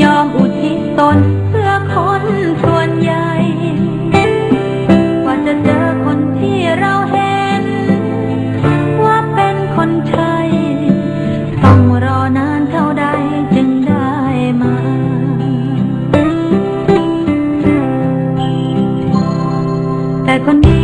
ยอมอุทิศตนเพื่อคนส่วนใหญ่ กว่าจะเจอคนที่เราเห็น ว่าเป็นคนไทย ต้องรอนานเท่าใดจึงได้มา แต่คนนี้